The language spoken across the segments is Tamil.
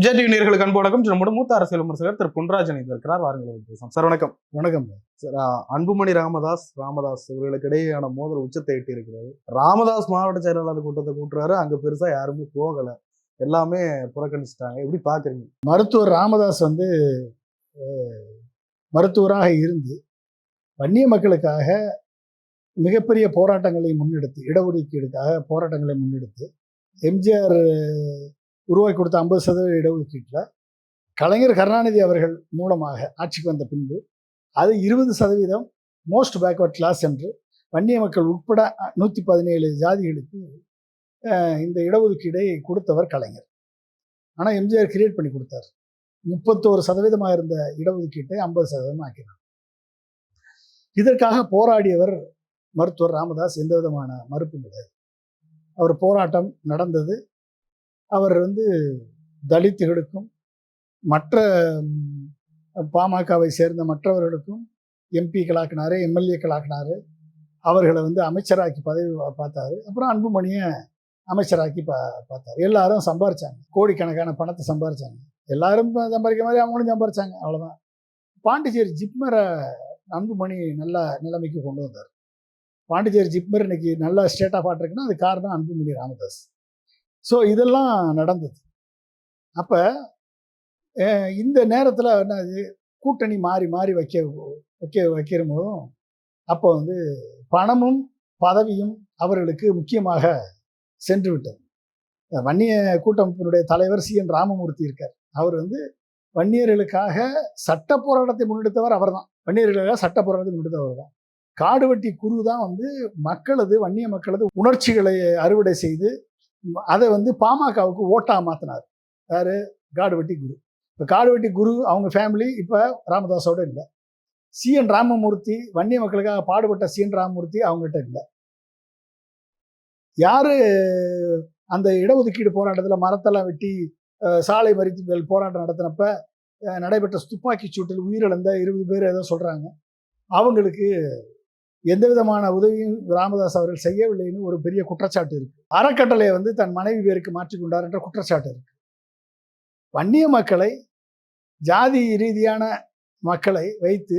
விஜய் டிவி நேர்களுக்கு அன்பு வணக்கம். நம்முடைய மூத்த அரசியல் விமர்சகர் திரு பொன்ராஜன் இருக்கிறார். வாருங்கள் பேசலாம் சார் வணக்கம். வணக்கம். சார் அன்புமணி ராமதாஸ் ராமதாஸ் இவர்களுக்கு இடையேயான மோதல் உச்சத்தை எட்டி இருக்கிறது ராமதாஸ் மாவட்ட செயலாளர் கூட்டத்தை கூட்டுறாரு. அங்க பெருசா யாருமே போகல. எல்லாமே புறக்கணிச்சிட்டாங்க. எப்படி பாக்குறீங்க? மருத்துவர் ராமதாஸ் வந்து மருத்துவராக இருந்து வன்னிய மக்களுக்காக மிகப்பெரிய போராட்டங்களை முன்னெடுத்து இடஒதுக்கீடுக்காக போராட்டங்களை முன்னெடுத்து எம்ஜிஆர் உருவாக்கி கொடுத்த ஐம்பது சதவீத இடஒதுக்கீட்டில் கலைஞர் கருணாநிதி அவர்கள் மூலமாக ஆட்சிக்கு வந்த பின்பு அது இருபது சதவீதம் மோஸ்ட் பேக்வர்ட் கிளாஸ் என்று வன்னிய மக்கள் உட்பட நூற்றி பதினேழு ஜாதிகளுக்கு இந்த இடஒதுக்கீடை கொடுத்தவர் கலைஞர். ஆனால் எம்ஜிஆர் கிரியேட் பண்ணி கொடுத்தார். முப்பத்தோரு சதவீதமாக இருந்த இடஒதுக்கீட்டை ஐம்பது சதவீதம் ஆக்கினார். இதற்காக போராடியவர் மருத்துவர் ராமதாஸ் எந்த விதமான மறுப்பும் கிடையாது. அவர் போராட்டம் நடந்தது. அவர் வந்து தலித்துகளுக்கும் மற்ற பாமகவை சேர்ந்த மற்றவர்களுக்கும் எம்பிக்களாக்குனாரு எம்எல்ஏக்களாக்குனாரு. அவர்களை வந்து அமைச்சராக்கி பதவி பார்த்தாரு. அப்புறம் அன்புமணியை அமைச்சராக்கி பா பார்த்தாரு. எல்லாரும் சம்பாரிச்சாங்க. கோடிக்கணக்கான பணத்தை சம்பாரிச்சாங்க. எல்லாரும் ப- சம்பாதிக்கிற மாதிரி அவங்களும் சம்பாரிச்சாங்க. அவ்வளோதான் பாண்டிச்சேரி ஜிப்மரை அன்புமணி நல்ல நிலைமைக்கு கொண்டு வந்தார். பாண்டிச்சேரி ஜிப்மர் இன்னைக்கு நல்ல ஸ்டேட் ஆஃப் ஆர்ட் இருக்குன்னா அது காரணம் அன்புமணி ராமதாஸ். ஸோ இதெல்லாம் நடந்தது. அப்போ இந்த நேரத்தில் என்னது கூட்டணி மாறி மாறி வைக்க வைக்க வைக்கிற போதும் அப்போ வந்து பணமும் பதவியும் அவர்களுக்கு முக்கியமாக சென்று விட்டது. வன்னிய கூட்டமைப்பினுடைய தலைவர் சி. என். ராமமூர்த்தி இருக்கார். அவர் வந்து வன்னியர்களுக்காக சட்ட போராட்டத்தை முன்னெடுத்தவர் அவர்தான். வன்னியர்களுக்காக சட்ட போராட்டத்தை முன்னெடுத்தவர் தான் காடுவெட்டி குரு தான் வந்து மக்களது வன்னிய மக்களது உணர்ச்சிகளை அறுவடை செய்து அதை வந்து பாமகவுக்கு ஓட்டா மாற்றினார் யார்? காடுவெட்டி குரு. இப்போ காடுவெட்டி குரு அவங்க ஃபேமிலி இப்போ ராமதாஸோட இல்லை. சி என் ராமமூர்த்தி வன்னிய மக்களுக்காக பாடுபட்ட சி என் ராமமூர்த்தி அவங்ககிட்ட இல்லை. யார் அந்த இடஒதுக்கீடு போராட்டத்தில் மரத்தெல்லாம் வெட்டி சாலை மறித்து போராட்டம் நடத்தினப்ப நடைபெற்ற துப்பாக்கி சூட்டில் உயிரிழந்த இருபது பேர் ஏதோ சொல்கிறாங்க அவங்களுக்கு எந்த விதமான உதவியும் ராமதாஸ் அவர்கள் செய்யவில்லைன்னு ஒரு பெரிய குற்றச்சாட்டு இருக்கு. அறக்கட்டளையை வந்து தன் மனைவி பேருக்கு மாற்றிக்கொண்டார் என்ற குற்றச்சாட்டு இருக்கு. வன்னிய மக்களை ஜாதி ரீதியான மக்களை வைத்து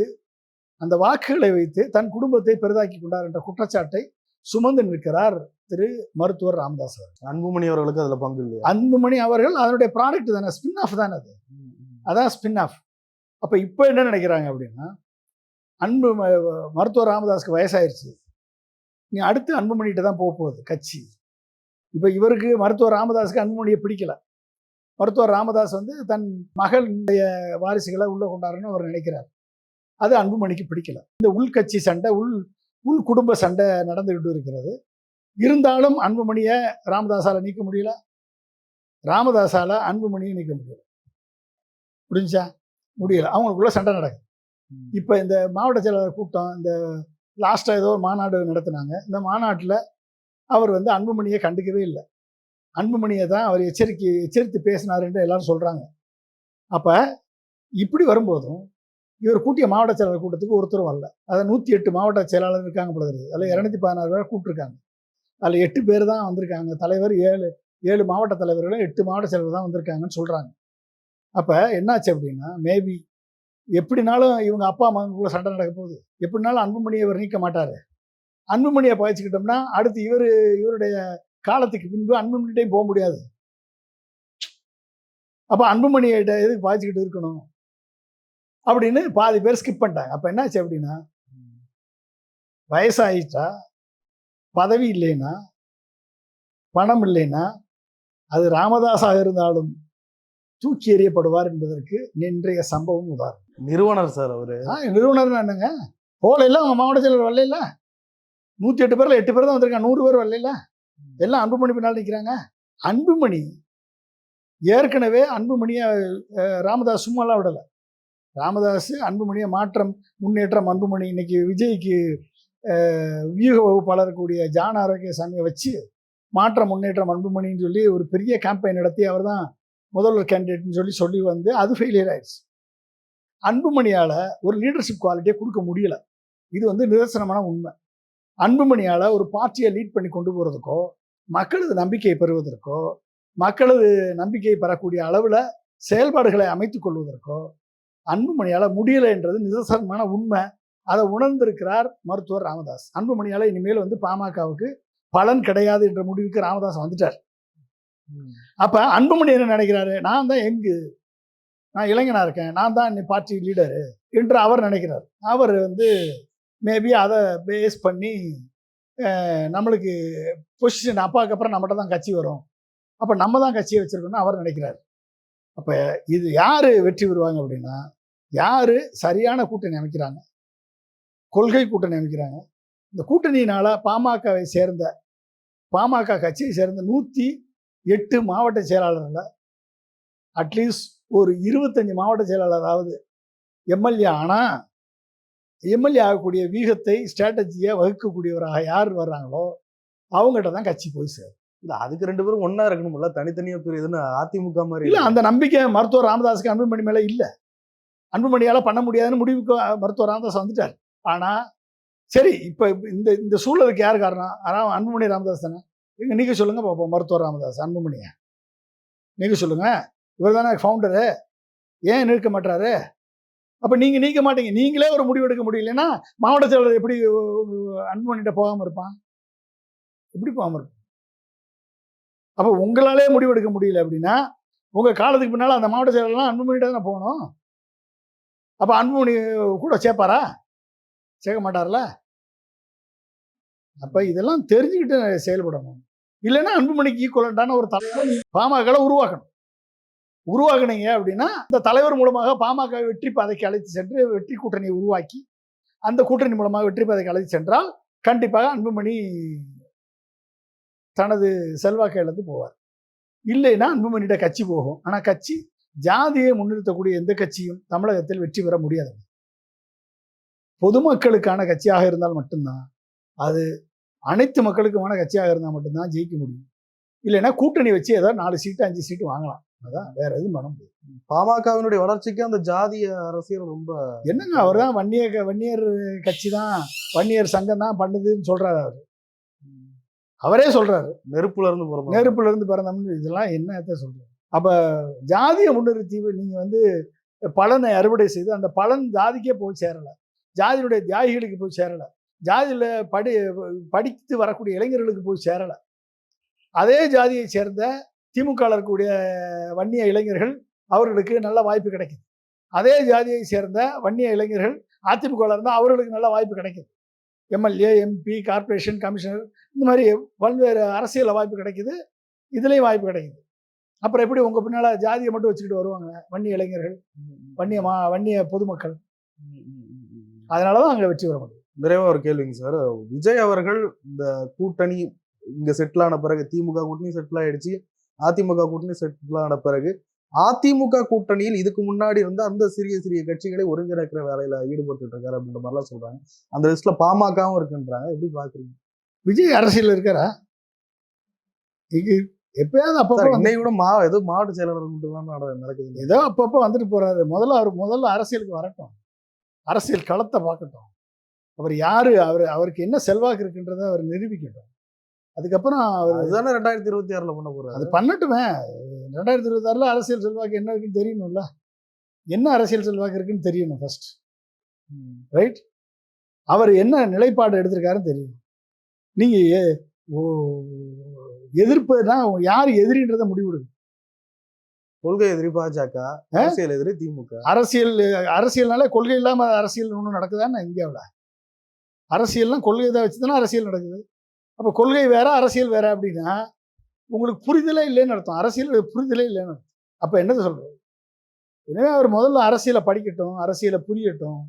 அந்த வாக்குகளை வைத்து தன் குடும்பத்தை பெரிதாக்கி கொண்டார் என்ற குற்றச்சாட்டை சுமந்து நிற்கிறார் திரு மருத்துவர் ராமதாஸ் அவர்கள். அன்புமணி அவர்களுக்கு அதுல பங்கு இல்லையா? அன்புமணி அவர்கள் அதனுடைய ப்ராடக்ட் தானே ஸ்பின் ஆஃப் தானே அது. அதான் ஸ்பின் ஆஃப் அப்போ இப்போ என்ன நினைக்கிறாங்க அப்படின்னா அன்பு ம- மருத்துவர் ராமதாஸ்க்கு வயசாயிருச்சு. நீ அடுத்து அன்புமணிகிட்ட தான் போக போகுது கட்சி. இப்போ இவருக்கு மருத்துவர் ராமதாஸுக்கு அன்புமணியை பிடிக்கல. மருத்துவர் ராமதாஸ் வந்து தன் மகளுடைய வாரிசுகளை உள்ளே கொண்டாருன்னு அவர் நினைக்கிறார். அது அன்புமணிக்கு பிடிக்கல. இந்த உள்கட்சி சண்டை உள் உள் குடும்ப சண்டை நடந்துக்கிட்டு இருக்கிறது. இருந்தாலும் அன்புமணியை ராமதாஸால் நீக்க முடியல. ராமதாஸால் அன்புமணியை நீக்க முடியல. முடிஞ்சா முடியல. அவங்களுக்குள்ள சண்டை நடக்குது. இப்போ இந்த மாவட்ட செயலாளர் கூட்டம் இந்த லாஸ்ட்டாக ஏதோ ஒரு மாநாடு நடத்துனாங்க. இந்த மாநாட்டில் அவர் வந்து அன்புமணியை கண்டுக்கவே இல்லை. அன்புமணியை தான் அவர் எச்சரிக்கை எச்சரித்து பேசினாருன்னு எல்லாரும் சொல்கிறாங்க அப்போ இப்படி வரும்போதும் இவர் கூட்டிய மாவட்ட செயலாளர் கூட்டத்துக்கு ஒருத்தரும் வரல. அதை நூற்றி எட்டு மாவட்ட செயலாளர் இருக்காங்க போல இருக்குது. அதில் இரநூத்தி பதினாறு பேர் கூப்பிட்டுருக்காங்க அதில் எட்டு பேர் தான் வந்திருக்காங்க. தலைவர் ஏழு ஏழு மாவட்ட தலைவர்களும் எட்டு மாவட்ட செயலர் தான் வந்திருக்காங்கன்னு சொல்கிறாங்க அப்போ என்னாச்சு அப்படின்னா மேபி எப்படினாலும் இவங்க அப்பா அம்மாவுக்குள்ள சண்டை நடக்க போகுது. எப்படினாலும் அன்புமணியை இவர் நீக்க மாட்டார். அன்புமணியை பாய்ச்சிக்கிட்டோம்னா அடுத்து இவர் இவருடைய காலத்துக்கு பின்பு அன்புமணிகிட்டையும் போக முடியாது. அப்போ அன்புமணியிட்ட எதுக்கு பாய்ச்சிக்கிட்டு இருக்கணும்? அப்படின்னு பாதி பேர் ஸ்கிப் பண்ணிட்டாங்க. அப்போ என்னாச்சு அப்படின்னா வயசாயிட்டா பதவி இல்லைன்னா? பணம் இல்லைன்னா? அது ராமதாஸாக இருந்தாலும் தூக்கி எறியப்படுவார் என்பதற்கு இன்றைய சம்பவம் உதாரணம். நிறுவனர் சார் அவரு. ஆ நிறுவனர் என்னங்க? போகல அவங்க மாவட்ட செயலர் வரல நூற்றி எட்டு பேர்ல எட்டு பேர் தான் வந்திருக்காங்க. நூறு பேர் வரல எல்லாம் அன்புமணி பின்னால் நிற்கிறாங்க அன்புமணி. ஏற்கனவே அன்புமணியை ராமதாஸ் சும்மாலாம் விடலை. ராமதாஸ் அன்புமணியை மாற்றம் முன்னேற்றம் அன்புமணி இன்னைக்கு விஜய்க்கு வியூக வகுப்பாளர் கூடிய ஆரோக்கிய சாமியை வச்சு மாற்றம் முன்னேற்றம் அன்புமணின்னு சொல்லி ஒரு பெரிய கேம்பெயின் நடத்தி அவர் தான் முதல்வர் கேண்டிடேட்னு சொல்லி சொல்லி வந்து அது ஃபெயிலியர் ஆயிடுச்சு. அன்புமணியால் ஒரு லீடர்ஷிப் குவாலிட்டியை கொடுக்க முடியல. இது வந்து நிதர்சனமான உண்மை. அன்புமணியால் ஒரு பார்ட்டியை லீட் பண்ணி கொண்டு போகிறதுக்கோ மக்களது நம்பிக்கையை பெறுவதற்கோ மக்களது நம்பிக்கையை பெறக்கூடிய அளவில் செயல்பாடுகளை அமைத்துக் கொள்வதற்கோ அன்புமணியால முடியலைன்றது நிதர்சனமான உண்மை. அதை உணர்ந்திருக்கிறார் மருத்துவர் ராமதாஸ். அன்புமணியால இனிமேல் வந்து பாமகவுக்கு பலன் கிடையாது என்ற முடிவுக்கு ராமதாஸ் வந்துட்டார். அப்ப அன்புமணி என்ன நினைக்கிறாரு? நான் தான் எங்கு நான் இளைஞனாக இருக்கேன். நான் தான் இன்னி பார்ட்டி லீடரு என்று அவர் நினைக்கிறார். அவர் வந்து மேபி அதை பேஸ் பண்ணி நம்மளுக்கு பொசிஷன் அப்பாவுக்கு அப்புறம் நம்மகிட்ட தான் கட்சி வரும். அப்போ நம்ம தான் கட்சியை வச்சுருக்கோம்னு அவர் நினைக்கிறார். அப்போ இது யார் வெற்றி பெறுவாங்க அப்படின்னா யார் சரியான கூட்டணி அமைக்கிறாங்க? கொள்கை கூட்டணி அமைக்கிறாங்க. இந்த கூட்டணியினால பாமகவை சேர்ந்த பாமக கட்சியை சேர்ந்த நூற்றி எட்டு மாவட்ட செயலாளர்களில் அட்லீஸ்ட் ஒரு இருபத்தஞ்சு மாவட்ட செயலாளராவது எம்எல்ஏ ஆனால் எம்எல்ஏ ஆகக்கூடிய வீகத்தை ஸ்ட்ராட்டஜியை வகுக்கக்கூடியவராக யார் வர்றாங்களோ அவங்ககிட்ட தான் கட்சி போய் சேரும். இல்ல அதுக்கு ரெண்டு பேரும் ஒண்ணா இருக்கணும்ல. தனித்தனியா பிரியுதுன்னு அதிமுக மாதிரி இல்லை அந்த நம்பிக்கை மருத்துவர் ராமதாஸுக்கு அன்புமணி மேலே இல்லை. அன்புமணியால் பண்ண முடியாதுன்னு முடிவுக்கு மருத்துவர் ராமதாஸ் வந்துட்டார். ஆனால் சரி இப்போ இந்த இந்த சூழலுக்கு யார் காரணம்? ஆனால் அன்புமணி ராமதாஸ் தானே. எங்க நீங்கள் சொல்லுங்கள் பார்ப்போம் மருத்துவர் ராமதாஸ் அன்புமணியை. நீங்கள் சொல்லுங்கள் இவர் தானே ஃபவுண்டரு ஏன் நிற்க மாட்டாரு அப்போ நீங்கள் நீக்க மாட்டீங்க. நீங்களே ஒரு முடிவு எடுக்க முடியலன்னா மாவட்ட செயலர் எப்படி அன்புமணிகிட்ட போகாமல் இருப்பான்? எப்படி போகாமல் இருப்பான்? அப்போ உங்களாலே முடிவு எடுக்க முடியல அப்படின்னா உங்கள் காலத்துக்கு பின்னால் அந்த மாவட்ட செயலர்லாம் அன்புமணிகிட்ட தானே போகணும்? அப்போ அன்புமணி கூட சேர்ப்பாரா? சேர்க்க மாட்டார்ல? அப்போ இதெல்லாம் தெரிஞ்சுக்கிட்டு செயல்படணும். இல்லைன்னா அன்புமணிக்கு ஈக்குவலண்டான ஒரு தலைவர் பாமகவை உருவாக்கணும். உருவாகினீங்க அப்படின்னா அந்த தலைவர் மூலமாக பாமக வெற்றி பாதைக்கு அழைத்து சென்று வெற்றி கூட்டணியை உருவாக்கி அந்த கூட்டணி மூலமாக வெற்றி பாதைக்கு அழைத்து சென்றால் கண்டிப்பாக அன்புமணி தனது செல்வாக்கை இழந்து போவார். இல்லைன்னா அன்புமணியிட கட்சி போகும். ஆனால் கட்சி ஜாதியை முன்னிறுத்தக்கூடிய எந்த கட்சியும் தமிழகத்தில் வெற்றி பெற முடியாது. பொதுமக்களுக்கான கட்சியாக இருந்தால் மட்டும்தான் அது அனைத்து மக்களுக்குமான கட்சியாக இருந்தால் மட்டும்தான் ஜெயிக்க முடியும். இல்லைன்னா கூட்டணி வச்சு ஏதோ நாலு சீட்டு அஞ்சு சீட்டு வாங்கலாம். அதான் வேற எதுவும் பண்ண முடியாது. பாமகவினுடைய வளர்ச்சிக்கு அந்த ஜாதிய அரசியல் ரொம்ப என்னங்க அவர் தான் வன்னியர் வன்னியர் கட்சி தான் வன்னியர் சங்கம் தான் பண்ணுதுன்னு சொல்றாரு அவர். அவரே சொல்றாரு. நெருப்புல இருந்து பிறந்தோம் நெருப்புல இருந்து பிறந்தோம்னு இதெல்லாம் என்னத்த சொல்றது? அப்ப ஜாதியை முன்னிறுத்தி நீங்க வந்து பலனை அறுவடை செய்து அந்த பலன் ஜாதிக்கே போய் சேரல. ஜாதியுடைய தியாகிகளுக்கு போய் சேரல. ஜாதியில படி படித்து வரக்கூடிய இளைஞர்களுக்கு போய் சேரல. அதே ஜாதியை சேர்ந்த திமுக இருக்கக்கூடிய வன்னிய இளைஞர்கள் அவர்களுக்கு நல்ல வாய்ப்பு கிடைக்குது. அதே ஜாதியை சேர்ந்த வன்னிய இளைஞர்கள் அதிமுக இருந்தால் அவர்களுக்கு நல்ல வாய்ப்பு கிடைக்குது. எம்எல்ஏ எம்பி கார்ப்பரேஷன் கமிஷனர் இந்த மாதிரி பல்வேறு அரசியலில் வாய்ப்பு கிடைக்குது. இதுலேயும் வாய்ப்பு கிடைக்குது. அப்புறம் எப்படி உங்கள் பின்னால் ஜாதியை மட்டும் வச்சுக்கிட்டு வருவாங்க வன்னிய இளைஞர்கள் வன்னிய மா வன்னிய பொதுமக்கள்? அதனால தான் அங்கே வெற்றி பெற முடியும். நிறைவா ஒரு கேள்விங்க சார். விஜய் அவர்கள் இந்த கூட்டணி இங்கே செட்டில் ஆன பிறகு திமுக கூட்டணி செட்டில் ஆயிடுச்சு. அதிமுக கூட்டணி செட்டில் ஆன பிறகு அதிமுக கூட்டணியில் இதுக்கு முன்னாடி இருந்த அந்த சிறிய சிறிய கட்சிகளை ஒருங்கிணைக்கிற வேலையில ஈடுபட்டு இருக்காரு அப்படின்ற மாதிரிலாம் சொல்றாங்க. அந்த லிஸ்ட்ல பாமகவும் இருக்குன்றாங்க. எப்படி பாக்குறீங்க? விஜய் அரசியல் இருக்காரா? எப்பயாவது அப்பப்போ கூட மா ஏதோ மாவட்ட செயலாளர் கூட்டம்லாம் நட- நடக்குது ஏதோ அப்பப்போ வந்துட்டு போறாரு. முதல்ல அவர் முதல்ல அரசியலுக்கு வரட்டும். அரசியல் களத்தை பார்க்கட்டும். அவர் யாரு? அவர் அவருக்கு என்ன செல்வாக்கு இருக்குன்றதை அவர் நிரூபிக்கட்டும். அதுக்கப்புறம் அவர் அதுதானே ரெண்டாயிரத்தி இருபத்தி ஆறுல பண்ண போறாரு. அது பண்ணட்டுமே. ரெண்டாயிரத்தி இருபத்தாறுல அரசியல் செல்வாக்கு என்ன இருக்குன்னு தெரியணும்ல. என்ன அரசியல் செல்வாக்கு இருக்குன்னு தெரியணும் ஃபர்ஸ்ட் ரைட் அவர் என்ன நிலைப்பாடு எடுத்திருக்காருன்னு தெரியும். நீங்க எ- ஓ- எதிர்ப்புனா யார் எதிரின்றதை முடிவெடுங்க கொள்கை எதிரி பாஜக அரசியல் எதிரி திமுக. அரசியல் அரசியல்னாலே கொள்கை இல்லாம அரசியல் ஒன்றும் நடக்குதான்னு இந்தியாவில் அரசியல்லாம் கொள்கை தான் வச்சு தானே அரசியல் நடக்குது. அப்போ கொள்கை வேற அரசியல் வேற அப்படின்னா உங்களுக்கு புரிதலே இல்லைன்னு அர்த்தம். அரசியல் புரிதலே இல்லைன்னு அர்த்தம். அப்போ என்னது சொல்கிறது எனவே அவர் முதல்ல அரசியலை படிக்கட்டும் அரசியலை புரியட்டும்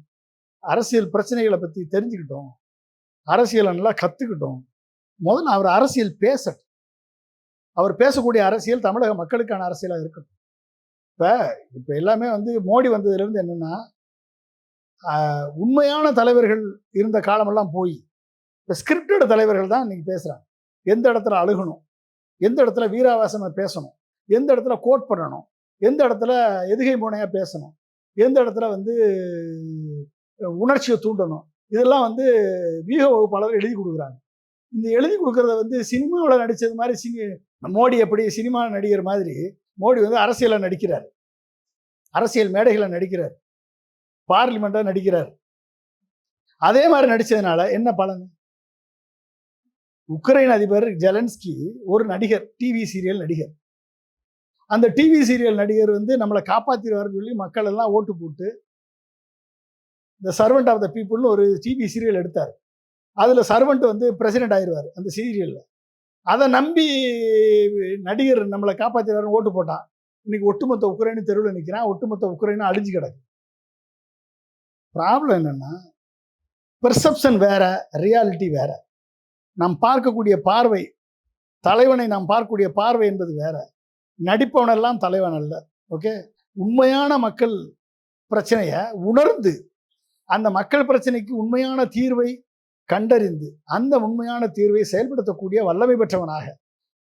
அரசியல் பிரச்சனைகளை பற்றி தெரிஞ்சுக்கிட்டோம் அரசியலை நல்லா கற்றுக்கிட்டோம் முதல்ல அவர் அரசியல் பேசட்டும். அவர் பேசக்கூடிய அரசியல் தமிழக மக்களுக்கான அரசியலாக இருக்கட்டும். இப்போ இப்போ எல்லாமே வந்து மோடி வந்ததுலேருந்து என்னென்னா உண்மையான தலைவர்கள் இருந்த காலமெல்லாம் போய் இப்போ ஸ்கிரிப்டட் தலைவர்கள் தான் இன்னைக்கு பேசுகிறாங்க எந்த இடத்துல அழுகணும்? எந்த இடத்துல வீராவாசமாக பேசணும்? எந்த இடத்துல கோட் பண்ணணும்? எந்த இடத்துல எதுகை முனையாக பேசணும்? எந்த இடத்துல வந்து உணர்ச்சியை தூண்டணும்? இதெல்லாம் வந்து வீக வகுப்பாளர் எழுதி கொடுக்குறாங்க. இந்த எழுதி கொடுக்குறத வந்து சினிமாவில் நடித்தது மாதிரி சினி மோடி எப்படி சினிமா நடிகர் மாதிரி மோடி வந்து அரசியலில் நடிக்கிறார். அரசியல் மேடைகளை நடிக்கிறார். பார்லிமெண்ட்டாக நடிக்கிறார். அதே மாதிரி நடித்ததுனால என்ன பலன்? உக்ரைன் அதிபர் ஜெலன்ஸ்கி ஒரு நடிகர் டிவி சீரியல் நடிகர். அந்த டிவி சீரியல் நடிகர் வந்து நம்மளை காப்பாற்றிடுவார்னு சொல்லி மக்கள் எல்லாம் ஓட்டு போட்டு இந்த சர்வெண்ட் ஆஃப் த பீப்புள்னு ஒரு டிவி சீரியல் எடுத்தார். அதில் சர்வெண்ட் வந்து பிரசிடென்ட் ஆயிடுவார் அந்த சீரியலில் அதை நம்பி நடிகர் நம்மளை காப்பாற்றிடுவார்னு ஓட்டு போட்டான். இன்னைக்கு ஒட்டுமொத்த உக்ரைனு தெருவில் நிற்கிறான் ஒட்டுமொத்த உக்ரைனும் அழிஞ்சு கிடக்கு. ப்ராப்ளம் என்னென்னா பெர்செப்ஷன் வேற ரியாலிட்டி வேற. நாம் பார்க்கக்கூடிய பார்வை தலைவனை நாம் பார்க்கக்கூடிய பார்வை என்பது வேற. நடிப்பவனெல்லாம் தலைவன் அல்ல ஓகே உண்மையான மக்கள் பிரச்சனையை உணர்ந்து அந்த மக்கள் பிரச்சனைக்கு உண்மையான தீர்வை கண்டறிந்து அந்த உண்மையான தீர்வை செயல்படுத்தக்கூடிய வல்லமை பெற்றவனாக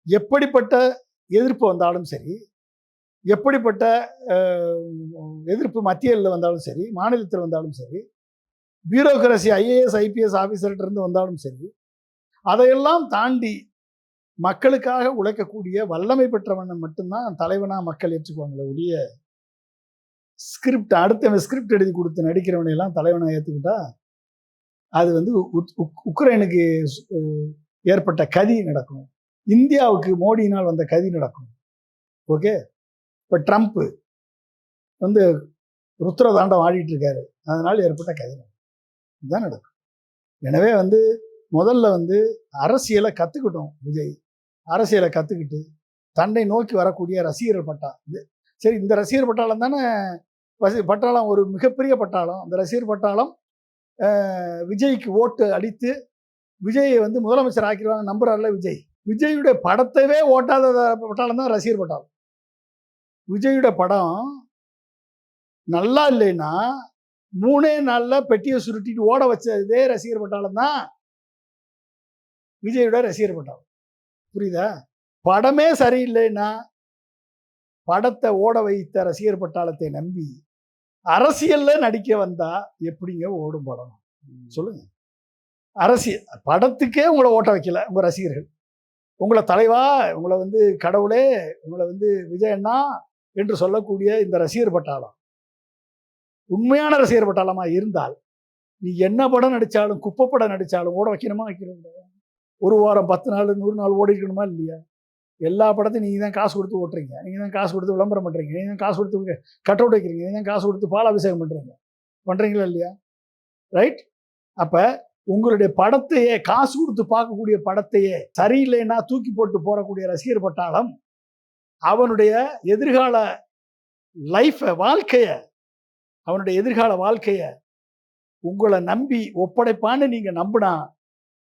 எப்படிப்பட்ட எதிர்ப்பு வந்தாலும் சரி எப்படிப்பட்ட எதிர்ப்பு மத்தியில் வந்தாலும் சரி மாநிலத்தில் வந்தாலும் சரி பியூரோக்ரஸி ஐஏஎஸ் ஐபிஎஸ் ஆஃபீஸர்கிட்ட இருந்து வந்தாலும் சரி அதையெல்லாம் தாண்டி மக்களுக்காக உழைக்கக்கூடிய வல்லமை பெற்றவனை மட்டும்தான் தலைவனா மக்கள் ஏற்றுக்குவாங்களே ஒழிய ஸ்கிரிப்ட் அடுத்தவன் ஸ்கிரிப்ட் எழுதி கொடுத்து நடிக்கிறவனை எல்லாம் தலைவனா ஏற்றுக்கிட்டா அது வந்து உக்- உக்ரைனுக்கு ஏற்பட்ட கதி நடக்கும். இந்தியாவுக்கு மோடியினால் வந்த கதி நடக்கும். ஓகே? இப்போ ட்ரம்ப்பு வந்து ருத்ர தாண்டம் ஆடிட்டு இருக்காரு. அதனால் ஏற்பட்ட கதி நடக்கும். இதுதான் நடக்கும். எனவே வந்து முதல்ல வந்து அரசியலை கற்றுக்கிட்டோம் விஜய். அரசியலை கற்றுக்கிட்டு தன்னை நோக்கி வரக்கூடிய ரசிகர் பட்டா இது சரி இந்த ரசிகர் பட்டாளம் தானே? பட்டாளம் ஒரு மிகப்பெரிய பட்டாளம். அந்த ரசிகர் பட்டாளம் விஜய்க்கு ஓட்டு அடித்து விஜயை வந்து முதலமைச்சர் ஆக்கிடுவாங்க நம்புறாருல விஜய். விஜயுடைய படத்தவே ஓட்டாத பட்டாளம் தான் ரசிகர் பட்டாளம். விஜயுடைய படம் நல்லா இல்லைன்னா மூணே நாளில் பெட்டியை சுருட்டிட்டு ஓட வச்சதே ரசிகர் பட்டாளம் தான். விஜயோட ரசிகர் பட்டாளம் புரியுதா? படமே சரியில்லைன்னா படத்தை ஓட வைத்த ரசிகர் பட்டாளத்தை நம்பி அரசியல்ல நடிக்க வந்தா எப்படிங்க ஓடும் படம்? சொல்லுங்க. அரசியல் படத்துக்கே உங்களை ஓட்ட வைக்கல உங்க ரசிகர்கள். உங்களை தலைவா உங்களை வந்து கடவுளே உங்களை வந்து விஜயண்ணா என்று சொல்லக்கூடிய இந்த ரசிகர் பட்டாளம். உண்மையான ரசிகர் பட்டாளமா இருந்தால் நீ என்ன படம் நடிச்சாலும் குப்பை படம் நடிச்சாலும் ஓட வைக்கணுமா வைக்கணும் ஒரு வாரம் பத்து நாள் நூறு நாள் ஓடிக்கணுமா இல்லையா? எல்லா படத்தையும் நீங்கள் தான் காசு கொடுத்து ஓட்டுறீங்க. நீங்கள் தான் காசு கொடுத்து விளம்பரம் பண்ணுறீங்க நீங்கள் தான் காசு கொடுத்து கட் அவுட் வைக்கிறீங்க. நீங்கள் தான் காசு கொடுத்து பாலாபிஷேகம் பண்ணுறீங்க பண்ணுறீங்களா இல்லையா? ரைட்? அப்போ உங்களுடைய படத்தையே காசு கொடுத்து பார்க்கக்கூடிய படத்தையே சரியில்லைன்னா தூக்கி போட்டு போகக்கூடிய ரசிகர் பட்டாளம் அவனுடைய எதிர்கால லைஃப்பை வாழ்க்கையை அவனுடைய எதிர்கால வாழ்க்கையை உங்களை நம்பி ஒப்படைப்பான்னு நீங்கள் நம்பினா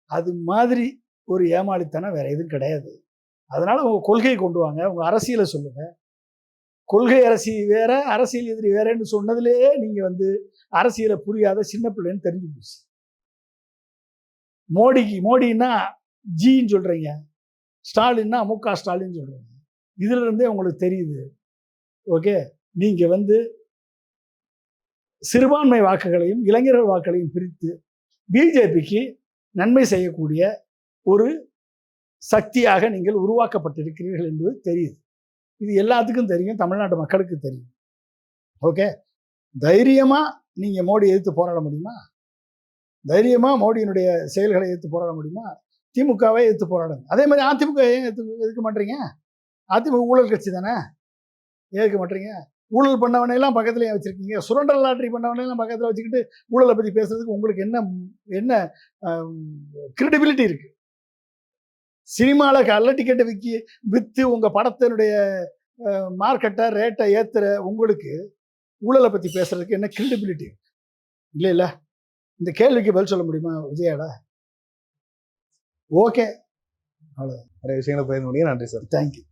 அது மாதிரி ஒரு ஏமாளித்தனம் வேற எதுவும் கிடையாது. அதனால உங்க கொள்கையை கொண்டு வாங்க. உங்க அரசியலை சொல்லுங்க. கொள்கை அரசி வேற அரசியல் எதிரி வேறன்னு சொன்னதுலேயே நீங்க வந்து அரசியலை புரியாத சின்ன பிள்ளைன்னு தெரிஞ்சு போச்சு. மோடிக்கு மோடின்னா ஜின்னு சொல்றீங்க. ஸ்டாலின்னா மு க ஸ்டாலின் சொல்றீங்க. இதுல இருந்தே உங்களுக்கு தெரியுது. ஓகே? நீங்க வந்து சிறுபான்மை வாக்குகளையும் இளைஞர்கள் வாக்குகளையும் பிரித்து பிஜேபிக்கு நன்மை செய்யக்கூடிய ஒரு சக்தியாக நீங்கள் உருவாக்கப்பட்டிருக்கிறீர்கள் என்பது தெரியுது. இது எல்லாத்துக்கும் தெரியும் தமிழ்நாட்டு மக்களுக்கு தெரியும். ஓகே? தைரியமாக நீங்கள் மோடி எதிர்த்து போராட முடியுமா? தைரியமாக மோடியினுடைய செயல்களை எதிர்த்து போராட முடியுமா? திமுகவை எதிர்த்து போராடுங்க அதே மாதிரி அதிமுக ஏன் எதிர்த்து எதுக்க மாட்டீங்க? அதிமுக ஊழல் கட்சி தானே? ஏற்க மாட்டீங்க? ஊழல் பண்ணவனை எல்லாம் பக்கத்துல ஏன் வச்சிருக்கீங்க. சுரண்டல் லாட்டரி பண்ணவனை எல்லாம் பக்கத்துல வச்சுக்கிட்டு ஊழலை பத்தி பேசுறதுக்கு உங்களுக்கு என்ன என்ன கிரெடிபிலிட்டி இருக்கு? சினிமாவில் கள்ள டிக்கெட்டை விக்கி விற்று உங்கள் படத்தினுடைய மார்க்கெட்டை ரேட்டை ஏற்றுற உங்களுக்கு ஊழலை பற்றி பேசுறதுக்கு என்ன கிரெடிபிலிட்டி இல்லை இல்லை. இந்த கேள்விக்கு பதில் சொல்ல முடியுமா விஜயாடா? ஓகே. நிறைய விஷயங்களை பகிர்ந்து முடியும் நன்றி சார். தேங்க்யூ